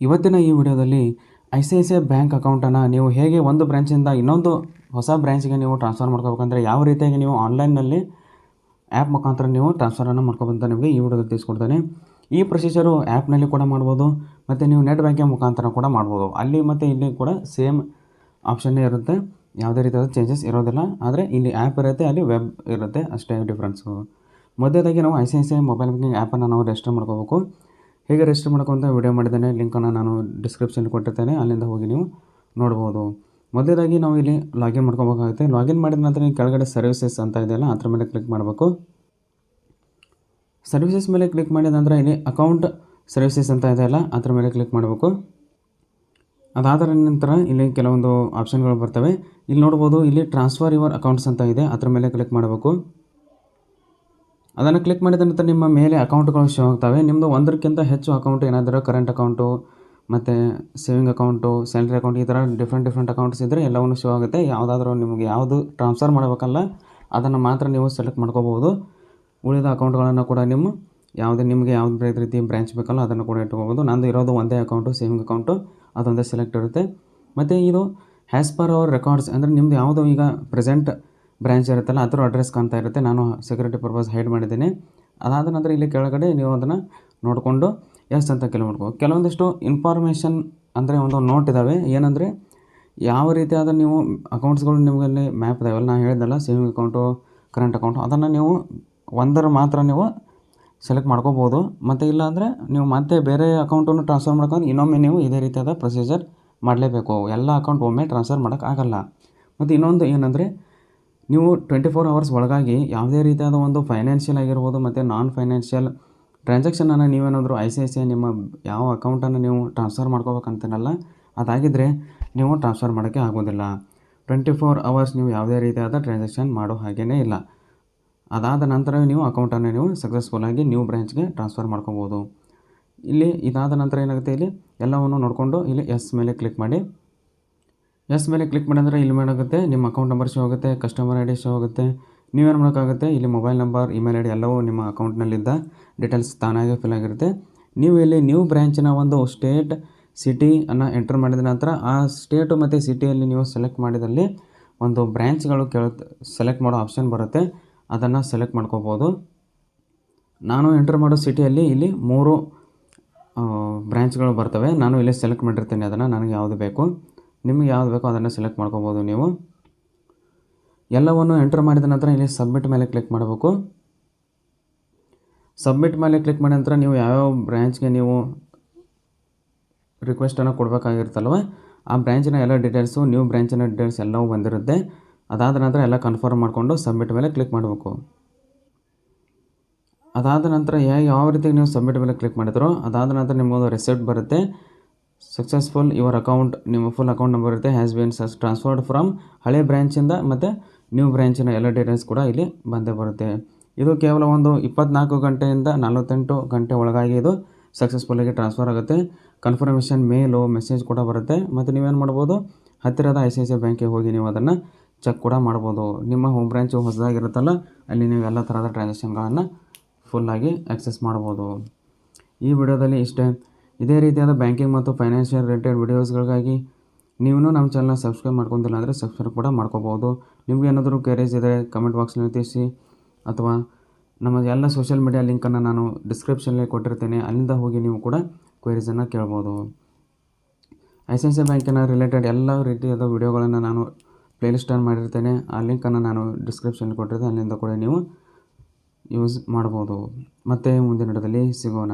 ಇವತ್ತಿನ ಈ ವಿಡಿಯೋದಲ್ಲಿ I C I C I bank ಅಕೌಂಟನ್ನು ನೀವು ಹೇಗೆ ಒಂದು ಬ್ರ್ಯಾಂಚಿಂದ ಇನ್ನೊಂದು ಹೊಸ ಬ್ರ್ಯಾಂಚ್ಗೆ ನೀವು ಟ್ರಾನ್ಸ್ಫರ್ ಮಾಡ್ಕೋಬೇಕಂದ್ರೆ ಯಾವ ರೀತಿಯಾಗಿ ನೀವು ಆನ್ಲೈನ್ನಲ್ಲಿ ಆ್ಯಪ್ ಮುಖಾಂತರ ನೀವು ಟ್ರಾನ್ಸ್ಫರನ್ನು ಮಾಡ್ಕೊಬಂತ ನಿಮಗೆ ಈ ವಿಡಿಯೋದಲ್ಲಿ ತಿಳಿಸ್ಕೊಡ್ತೇನೆ. ಈ ಪ್ರೊಸೀಜರು ಆ್ಯಪ್ನಲ್ಲಿ ಕೂಡ ಮಾಡ್ಬೋದು, ಮತ್ತು ನೀವು ನೆಟ್ ಬ್ಯಾಂಕಿಂಗ್ ಮುಖಾಂತರ ಕೂಡ ಮಾಡ್ಬೋದು. ಅಲ್ಲಿ ಮತ್ತು ಇಲ್ಲಿ ಕೂಡ ಸೇಮ್ ಆಪ್ಷನ್ನೇ ಇರುತ್ತೆ. ಯಾವುದೇ ರೀತಿಯಾದ ಚೇಂಜಸ್ ಇರೋದಿಲ್ಲ. ಆದರೆ ಇಲ್ಲಿ ಆ್ಯಪ್ ಇರುತ್ತೆ, ಅಲ್ಲಿ ವೆಬ್ ಇರುತ್ತೆ, ಅಷ್ಟೇ ಡಿಫ್ರೆನ್ಸು ಮೊದಲಾಗಿ ನಾವು I C I C I mobile banking ಆ್ಯಪನ್ನು ನಾವು ರಿಜಿಸ್ಟರ್ ಮಾಡ್ಕೋಬೇಕು. ಹೇಗೆ ರಿಜಿಸ್ಟರ್ ಮಾಡ್ಕೊಂತ ವಿಡಿಯೋ ಮಾಡಿದ್ದೇನೆ. ಲಿಂಕನ್ನು ನಾನು ಡಿಸ್ಕ್ರಿಪ್ಷನ್ ಕೊಟ್ಟಿರ್ತೇನೆ. ಅಲ್ಲಿಂದ ಹೋಗಿ ನೀವು ನೋಡ್ಬೋದು. ಮೊದಲಾಗಿ ನಾವು ಇಲ್ಲಿ ಲಾಗಿನ್ ಮಾಡ್ಕೋಬೇಕಾಗುತ್ತೆ. ಲಾಗಿನ್ ಮಾಡಿದ ನಂತರ ನೀವು ಕೆಳಗಡೆ ಸರ್ವಿಸಸ್ ಅಂತ ಇದೆಯಲ್ಲ, ಅದ್ರ ಮೇಲೆ ಕ್ಲಿಕ್ ಮಾಡಬೇಕು. ಸರ್ವಿಸಸ್ ಮೇಲೆ ಕ್ಲಿಕ್ ಮಾಡಿದ ನಂತರ ಇಲ್ಲಿ ಅಕೌಂಟ್ ಸರ್ವಿಸಸ್ ಅಂತ ಇದೆಯಲ್ಲ, ಅದರ ಮೇಲೆ ಕ್ಲಿಕ್ ಮಾಡಬೇಕು. ಅದಾದ ನಂತರ ಇಲ್ಲಿ ಕೆಲವೊಂದು ಆಪ್ಷನ್ಗಳು ಬರ್ತವೆ. ಇಲ್ಲಿ ನೋಡ್ಬೋದು, ಇಲ್ಲಿ ಟ್ರಾನ್ಸ್ಫರ್ ಯುವರ್ ಅಕೌಂಟ್ಸ್ ಅಂತ ಇದೆ, ಅದರ ಮೇಲೆ ಕ್ಲಿಕ್ ಮಾಡಬೇಕು. ಅದನ್ನು ಕ್ಲಿಕ್ ಮಾಡಿದ ನಂತರ ನಿಮ್ಮ ಮೇಲೆ ಅಕೌಂಟ್ಗಳು ಶೋ ಆಗ್ತವೆ. ನಿಮ್ಮದು ಒಂದಕ್ಕಿಂತ ಹೆಚ್ಚು ಅಕೌಂಟ್ ಏನಾದರೂ ಕರೆಂಟ್ ಅಕೌಂಟು ಮತ್ತು ಸೇವಿಂಗ್ ಅಕೌಂಟು ಸ್ಯಾಲ್ರಿ ಅಕೌಂಟ್ ಈ ಥರ ಡಿಫ್ರೆಂಟ್ ಡಿಫ್ರೆಂಟ್ ಅಕೌಂಟ್ಸ್ ಇದ್ದರೆ ಎಲ್ಲವನ್ನು ಶೋ ಆಗುತ್ತೆ. ಯಾವುದಾದ್ರೂ ನಿಮಗೆ ಯಾವುದು ಟ್ರಾನ್ಸ್ಫರ್ ಮಾಡಬೇಕಲ್ಲ, ಅದನ್ನು ಮಾತ್ರ ನೀವು ಸೆಲೆಕ್ಟ್ ಮಾಡ್ಕೋಬೋದು ಉಳಿದ ಅಕೌಂಟ್ಗಳನ್ನು ಕೂಡ ನಿಮ್ಮ ಯಾವುದೇ, ನಿಮಗೆ ಯಾವ್ದು ರೀತಿ ಬ್ರ್ಯಾಂಚ್ ಬೇಕಲ್ಲ, ಅದನ್ನು ಕೂಡ ಇಟ್ಕೋಬೋದು ನಂದು ಇರೋದು ಒಂದೇ ಅಕೌಂಟು ಸೇವಿಂಗ್ ಅಕೌಂಟು ಅದೊಂದೇ ಸೆಲೆಕ್ಟ್ ಇರುತ್ತೆ. ಮತ್ತು ಇದು ಹ್ಯಾಸ್ ಪರ್ ಅವರ್ ರೆಕಾರ್ಡ್ಸ್ ಅಂದರೆ ನಿಮ್ಮದು ಯಾವುದು ಈಗ ಪ್ರೆಸೆಂಟ್ ಬ್ರ್ಯಾಂಚ್ ಇರುತ್ತಲ್ಲ, ಅದರ ಅಡ್ರೆಸ್ ಕಾಣ್ತಾ ಇರುತ್ತೆ. ನಾನು ಸೆಕ್ಯೂರಿಟಿ ಪರ್ಪಸ್ ಹೈಡ್ ಮಾಡಿದ್ದೀನಿ. ಅದಾದ ನಂತರ ಇಲ್ಲಿ ಕೆಳಗಡೆ ನೀವು ಅದನ್ನು ನೋಡಿಕೊಂಡು ಎಸ್ ಅಂತ ಕೆಲವು ಕೆಲವೊಂದಿಷ್ಟು ಇನ್ಫಾರ್ಮೇಷನ್ ಅಂದರೆ ಒಂದು ನೋಟ್ ಇದ್ದಾವೆ ಏನಂದರೆ, ಯಾವ ರೀತಿಯಾದ ನೀವು ಅಕೌಂಟ್ಸ್ಗಳು ನಿಮಗಲ್ಲಿ ಮ್ಯಾಪ್ ಇದಾವಲ್ಲ ನಾನು ಹೇಳಿದ್ದಲ್ಲ ಸೇವಿಂಗ್ ಅಕೌಂಟು ಕರೆಂಟ್ ಅಕೌಂಟು ಅದನ್ನು ನೀವು ಒಂದರ ಮಾತ್ರ ನೀವು ಸೆಲೆಕ್ಟ್ ಮಾಡ್ಕೋಬೋದು. ಮತ್ತು ಇಲ್ಲಾಂದರೆ ನೀವು ಮತ್ತೆ ಬೇರೆ ಅಕೌಂಟನ್ನು ಟ್ರಾನ್ಸ್ಫರ್ ಮಾಡ್ಕೊಂಡು ಇನ್ನೊಮ್ಮೆ ನೀವು ಇದೇ ರೀತಿಯಾದ ಪ್ರೊಸೀಜರ್ ಮಾಡಲೇಬೇಕು. ಎಲ್ಲ ಅಕೌಂಟ್ ಒಮ್ಮೆ ಟ್ರಾನ್ಸ್ಫರ್ ಮಾಡೋಕ್ಕಾಗಲ್ಲ ಮತ್ತು ಇನ್ನೊಂದು ಏನಂದರೆ ನೀವು ಟ್ವೆಂಟಿ ಫೋರ್ ಅವರ್ಸ್ ಒಳಗಾಗಿ ಯಾವುದೇ ರೀತಿಯಾದ ಒಂದು ಫೈನಾನ್ಷಿಯಲ್ ಆಗಿರ್ಬೋದು ಮತ್ತು ನಾನ್ ಫೈನಾನ್ಷಿಯಲ್ ಟ್ರಾನ್ಸಾಕ್ಷನನ್ನು ನೀವೇನಾದರೂ ಐ ಸಿ ಐ ಸಿ ನಿಮ್ಮ ಯಾವ ಅಕೌಂಟನ್ನು ನೀವು ಟ್ರಾನ್ಸ್ಫರ್ ಮಾಡ್ಕೋಬೇಕಂತನಲ್ಲ ಅದಾಗಿದ್ದರೆ ನೀವು ಟ್ರಾನ್ಸ್ಫರ್ ಮಾಡೋಕ್ಕೆ ಆಗೋದಿಲ್ಲ ಟ್ವೆಂಟಿ ಫೋರ್ ಅವರ್ಸ್ ನೀವು ಯಾವುದೇ ರೀತಿಯಾದ ಟ್ರಾನ್ಸಾಕ್ಷನ್ ಮಾಡೋ ಹಾಗೇ ಇಲ್ಲ. ಅದಾದ ನಂತರ ನೀವು ಅಕೌಂಟನ್ನು ನೀವು ಸಕ್ಸಸ್ಫುಲ್ಲಾಗಿ ನ್ಯೂ ಬ್ರ್ಯಾಂಚ್ಗೆ ಟ್ರಾನ್ಸ್ಫರ್ ಮಾಡ್ಕೋಬೋದು. ಇಲ್ಲಿ ಇದಾದ ನಂತರ ಏನಾಗುತ್ತೆ ಇಲ್ಲಿ? ಎಲ್ಲವನ್ನು ನೋಡಿಕೊಂಡು ಇಲ್ಲಿ ಎಸ್ ಮೇಲೆ ಕ್ಲಿಕ್ ಮಾಡಿ ಎಸ್ ಮೇಲೆ ಕ್ಲಿಕ್ ಮಾಡಿದ್ರೆ ಇಲ್ಲಿ ಏನಾಗುತ್ತೆ ನಿಮ್ಮ ಅಕೌಂಟ್ ನಂಬರ್ ಶೋ ಆಗುತ್ತೆ ಕಸ್ಟಮರ್ ಐ ಡಿ ಶೋ ಆಗುತ್ತೆ. ನೀವೇನು ಮಾಡೋಕ್ಕಾಗುತ್ತೆ? ಇಲ್ಲಿ mobile number email I D ಎಲ್ಲವೂ ನಿಮ್ಮ ಅಕೌಂಟ್ನಲ್ಲಿದ್ದ ಡೀಟೇಲ್ಸ್ ತಾನಾಗೆ ಫಿಲ್ ಆಗಿರುತ್ತೆ. ನೀವು ಇಲ್ಲಿ ನ್ಯೂ ಬ್ರ್ಯಾಂಚಿನ ಒಂದು ಸ್ಟೇಟ್ ಸಿಟಿಯನ್ನು ಎಂಟರ್ ಮಾಡಿದ ನಂತರ, ಆ ಸ್ಟೇಟು ಮತ್ತು ಸಿಟಿಯಲ್ಲಿ ನೀವು ಸೆಲೆಕ್ಟ್ ಮಾಡಿದಲ್ಲಿ ಒಂದು ಬ್ರ್ಯಾಂಚ್ಗಳು ಕೇಳ ಸೆಲೆಕ್ಟ್ ಮಾಡೋ ಆಪ್ಷನ್ ಬರುತ್ತೆ. ಅದನ್ನು ಸೆಲೆಕ್ಟ್ ಮಾಡ್ಕೋಬೋದು. ನಾನು ಎಂಟರ್ ಮಾಡೋ ಸಿಟಿಯಲ್ಲಿ ಇಲ್ಲಿ ಮೂರು ಬ್ರ್ಯಾಂಚ್ಗಳು ಬರ್ತವೆ. ನಾನು ಇಲ್ಲಿ ಸೆಲೆಕ್ಟ್ ಮಾಡಿರ್ತೀನಿ. ಅದನ್ನು ನನಗೆ ಯಾವುದು ಬೇಕು? ನಿಮಗೆ ಯಾವ್ದು ಬೇಕೋ ಅದನ್ನು ಸೆಲೆಕ್ಟ್ ಮಾಡ್ಕೋಬೋದು ನೀವು. ಎಲ್ಲವನ್ನು ಎಂಟರ್ ಮಾಡಿದ ನಂತರ ಇಲ್ಲಿ ಸಬ್ಮಿಟ್ ಮೇಲೆ ಕ್ಲಿಕ್ ಮಾಡಬೇಕು. ಸಬ್ಮಿಟ್ ಮೇಲೆ ಕ್ಲಿಕ್ ಮಾಡಿದ ನಂತರ ನೀವು ಯಾವ್ಯಾವ ಬ್ರ್ಯಾಂಚ್ಗೆ ನೀವು ರಿಕ್ವೆಸ್ಟನ್ನು ಕೊಡಬೇಕಾಗಿರುತ್ತಲ್ವ, ಆ ಬ್ರ್ಯಾಂಚಿನ ಎಲ್ಲ ಡೀಟೇಲ್ಸು ನ್ಯೂ ಬ್ರ್ಯಾಂಚಿನ ಡೀಟೇಲ್ಸ್ ಎಲ್ಲವೂ ಬಂದಿರುತ್ತೆ. ಅದಾದ ನಂತರ ಎಲ್ಲ ಕನ್ಫರ್ಮ್ ಮಾಡಿಕೊಂಡು ಸಬ್ಮಿಟ್ ಮೇಲೆ ಕ್ಲಿಕ್ ಮಾಡಬೇಕು. ಅದಾದ ನಂತರ ಯಾವ ರೀತಿ ನೀವು ಸಬ್ಮಿಟ್ ಮೇಲೆ ಕ್ಲಿಕ್ ಮಾಡಿದ್ರೋ, ಅದಾದ ನಂತರ ನಿಮಗೊಂದು ರೆಸಿಪ್ಟ್ ಬರುತ್ತೆ. ಸಕ್ಸಸ್ಫುಲ್ ಯುವರ್ ಅಕೌಂಟ್ ನಿಮ್ಮ ಫುಲ್ ಅಕೌಂಟ್ ನಂಬರ್ ಇರುತ್ತೆ ಹ್ಯಾಸ್ ಬಿನ್ ಸಸ್ ಟ್ರಾನ್ಸ್ಫರ್ಡ್ ಫ್ರಮ್ ಹಳೆ ಬ್ರ್ಯಾಂಚಿಂದ ಮತ್ತು ನ್ಯೂ ಬ್ರ್ಯಾಂಚಿನ ಎಲ್ಲ ಡೀಟೇಲ್ಸ್ ಕೂಡ ಇಲ್ಲಿ ಬಂದೇ ಬರುತ್ತೆ. ಇದು ಕೇವಲ ಒಂದು ಇಪ್ಪತ್ನಾಲ್ಕು ಗಂಟೆಯಿಂದ ನಲವತ್ತೆಂಟು ಗಂಟೆ ಒಳಗಾಗಿ ಇದು ಸಕ್ಸಸ್ಫುಲ್ಲಾಗಿ ಟ್ರಾನ್ಸ್ಫರ್ ಆಗುತ್ತೆ. ಕನ್ಫರ್ಮೇಷನ್ ಮೇಲು ಮೆಸೇಜ್ ಕೂಡ ಬರುತ್ತೆ. ಮತ್ತು ನೀವೇನು ಮಾಡ್ಬೋದು? ಹತ್ತಿರದ I C I C I ಬ್ಯಾಂಕಿಗೆ ಹೋಗಿ ನೀವು ಅದನ್ನು ಚೆಕ್ ಕೂಡ ಮಾಡ್ಬೋದು. ನಿಮ್ಮ ಹೋಮ್ ಬ್ರ್ಯಾಂಚು ಹೊಸದಾಗಿರುತ್ತಲ್ಲ, ಅಲ್ಲಿ ನೀವು ಎಲ್ಲ ಥರದ ಟ್ರಾನ್ಸಾಕ್ಷನ್ಗಳನ್ನು ಫುಲ್ಲಾಗಿ ಆ್ಯಕ್ಸೆಸ್ ಮಾಡ್ಬೋದು. ಈ ವಿಡಿಯೋದಲ್ಲಿ ಇಷ್ಟೇ. ಇದೇ ರೀತಿಯಾದ ಬ್ಯಾಂಕಿಂಗ್ ಮತ್ತು ಫೈನಾನ್ಷಿಯಲ್ ರಿಲೇಟೆಡ್ ವೀಡಿಯೋಸ್ಗಳಿಗಾಗಿ ನೀವು ನಮ್ಮ ಚಾನಲ್ನ ಸಬ್ಸ್ಕ್ರೈಬ್ ಮಾಡ್ಕೊಂಡಿಲ್ಲ ಅಂದರೆ ಸಬ್ಸ್ಕ್ರೈಬ್ ಕೂಡ ಮಾಡ್ಕೋಬೋದು. ನಿಮಗೆ ಏನಾದರೂ ಕ್ವೇರೀಸ್ ಇದ್ದರೆ ಕಮೆಂಟ್ ಬಾಕ್ಸ್ನಲ್ಲಿ ತಿಳಿಸಿ. ಅಥವಾ ನಮ್ಮ ಎಲ್ಲ ಸೋಷಿಯಲ್ ಮೀಡಿಯಾ ಲಿಂಕನ್ನು ನಾನು ಡಿಸ್ಕ್ರಿಪ್ಷನಲ್ಲಿ ಕೊಟ್ಟಿರ್ತೇನೆ. ಅಲ್ಲಿಂದ ಹೋಗಿ ನೀವು ಕೂಡ ಕ್ವೈರೀಸನ್ನು ಕೇಳ್ಬೋದು. ಐ ಸಿ ಐ ಬ್ಯಾಂಕಿನ ರಿಲೇಟೆಡ್ ಎಲ್ಲ ರೀತಿಯಾದ ವಿಡಿಯೋಗಳನ್ನು ನಾನು ಪ್ಲೇಲಿಸ್ಟನ್ನು ಮಾಡಿರ್ತೇನೆ. ಆ ಲಿಂಕನ್ನು ನಾನು ಡಿಸ್ಕ್ರಿಪ್ಷನ್ ಕೊಟ್ಟಿರ್ತೇನೆ. ಅಲ್ಲಿಂದ ಕೂಡ ನೀವು ಯೂಸ್ ಮಾಡ್ಬೋದು. ಮತ್ತೆ ಮುಂದಿನ ಸಿಗೋಣ.